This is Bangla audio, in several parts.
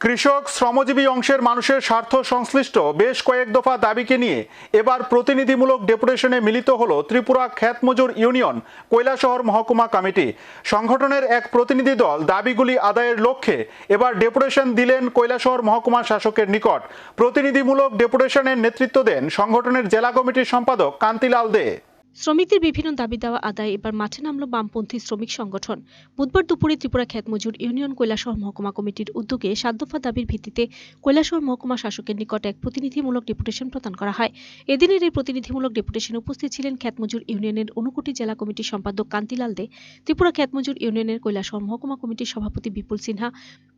কৃষক শ্রমজীবী অংশের মানুষের স্বার্থ সংশ্লিষ্ট বেশ কয়েক দফা দাবিকে নিয়ে এবার প্রতিনিধিমূলক ডেপুটেশনে মিলিত হল ত্রিপুরা খ্যাতমজুর ইউনিয়ন, কৈলাসহর মহকুমা কমিটি। সংগঠনের এক প্রতিনিধি দল দাবিগুলি আদায়ের লক্ষ্যে এবার ডেপুটেশন দিলেন কৈলাসহর মহকুমা শাসকের নিকট। প্রতিনিধিমূলক ডেপুটেশনের নেতৃত্ব দেন সংগঠনের জেলা কমিটির সম্পাদক কান্তিলাল দে। শ্রমিকদের বিভিন্ন দাবি দেওয়া আদায় এবার মাঠে নামল বামপন্থী শ্রমিক সংগঠন। বুধবার দুপুরে ত্রিপুরা খ্যাতমজুর ইউনিয়ন কৈলাসহর মহকুমা কমিটির উদ্যোগে সাত দফা দাবির ভিত্তিতে কৈলাসহর মহকুমা শাসকের নিকট এক প্রতিনিধিমূলক ডেপুটেশন প্রদান করা হয়। এদিনের এই প্রতিনিধিমূলক ডেপুটেশনে উপস্থিত ছিলেন খ্যাতমজুর ইউনিয়নের অনুকুটি জেলা কমিটির সম্পাদক কান্তিলাল দে, ত্রিপুরা খ্যাতমজুর ইউনিয়নের কৈলাসহর মহকুমা কমিটির সভাপতি বিপুল সিনহা,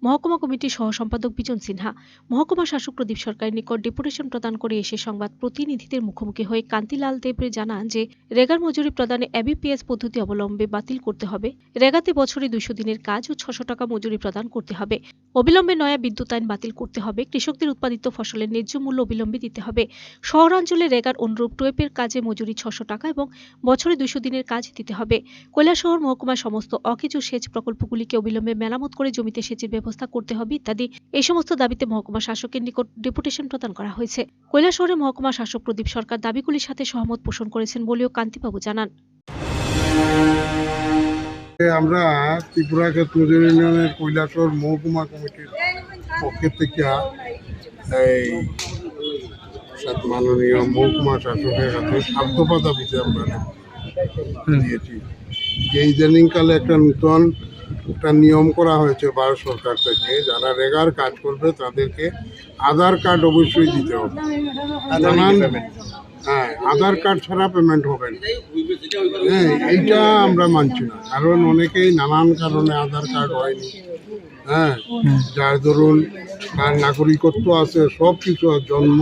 মহকুমা কমিটির সহ সম্পাদক বিজন সিনহা, মহকুমা শাসক প্রদীপ সরকারের নিকট ডেপুটেশন প্রদান করে এসে সংবাদ প্রতিনিধিদের মুখোমুখি হয়ে কান্তিলাল দেবরে জানান যে রেগার মজুরি প্রদানে এবিপিএস পদ্ধতি অবলম্বে বাতিল করতে হবে। রেগাতে বছরে দুইশো দিনের কাজ ও ছশো টাকা মজুরি প্রদান করতে হবে। অবিলম্বে নয়া বিদ্যুৎ আইন বাতিল করতে হবে। কৃষকদের উৎপাদিত ফসলের ন্যায্য মূল্য অবিলম্বে দিতে হবে। শহরাঞ্চলে রেগার অনুরূপ টুয়েপের কাজে মজুরি ছশো টাকা এবং বছরে দুইশো দিনের কাজ দিতে হবে। কৈলাসহর মহকুমার সমস্ত অকেজু সেচ প্রকল্পগুলিকে অবিলম্বে মেরামত করে জমিতে সেচের ব্যবস্থা করতে হবে ইত্যাদি। এই সমস্ত দাবিতে মহকুমা শাসকের নিকট ডেপুটেশন প্রদান করা হয়েছে। কৈলাসহরে মহকুমা শাসক প্রদীপ সরকার দাবিগুলির সাথে সহমত পোষণ করেছেন বলেও কান্তিবাবু জানান। আমরা ত্রিপুরা ক্ষেত্রজোর ইউনিয়নের কৈলাসর মহকুমা কমিটির পক্ষের থেকে এই সাত মাননীয় মহকুমা শাসকের কাছে স্বার্থপা দাবিতে আমরা দিয়েছি। যে ইদানিংকালে একটা নূতন একটা নিয়ম করা হয়েছে ভারত সরকার থেকে যারা রেগার কাজ করবে তাদেরকে আধার কার্ড অবশ্যই দিতে হবে। হ্যাঁ আধার কার্ড ছাড়া পেমেন্ট হবে না। হ্যাঁ এইটা আমরা মানছি না। কারণ অনেকেই নানান কারণে আধার কার্ড হয়নি। হ্যাঁ যার ধরুন তার নাগরিকত্ব আছে সব কিছু জন্ম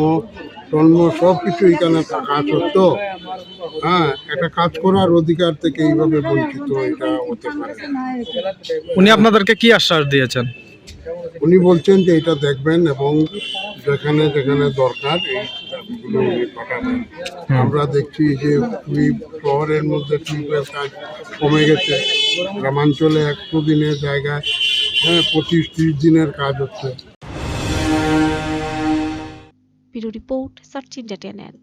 জন্ম সব কিছু এখানে থাকা সত্ত্বেও হ্যাঁ একটা কাজ করার অধিকার থেকে এইভাবে বঞ্চিত এটা হতে পারে। উনি আপনাদেরকে কি আশ্বাস দিয়েছেন? উনি বলছেন যে এটা দেখবেন এবং যেখানে যেখানে দরকার এই দাবিগুলো উনি পাঠাবেন। আমরা দেখছি যে টুইপ শহরের মধ্যে টুইপের কাজ কমে গেছে। গ্রামাঞ্চলে একশো দিনের জায়গায় হ্যাঁ পঁচিশ ত্রিশ দিনের কাজ হচ্ছে। Bureau report search India channel.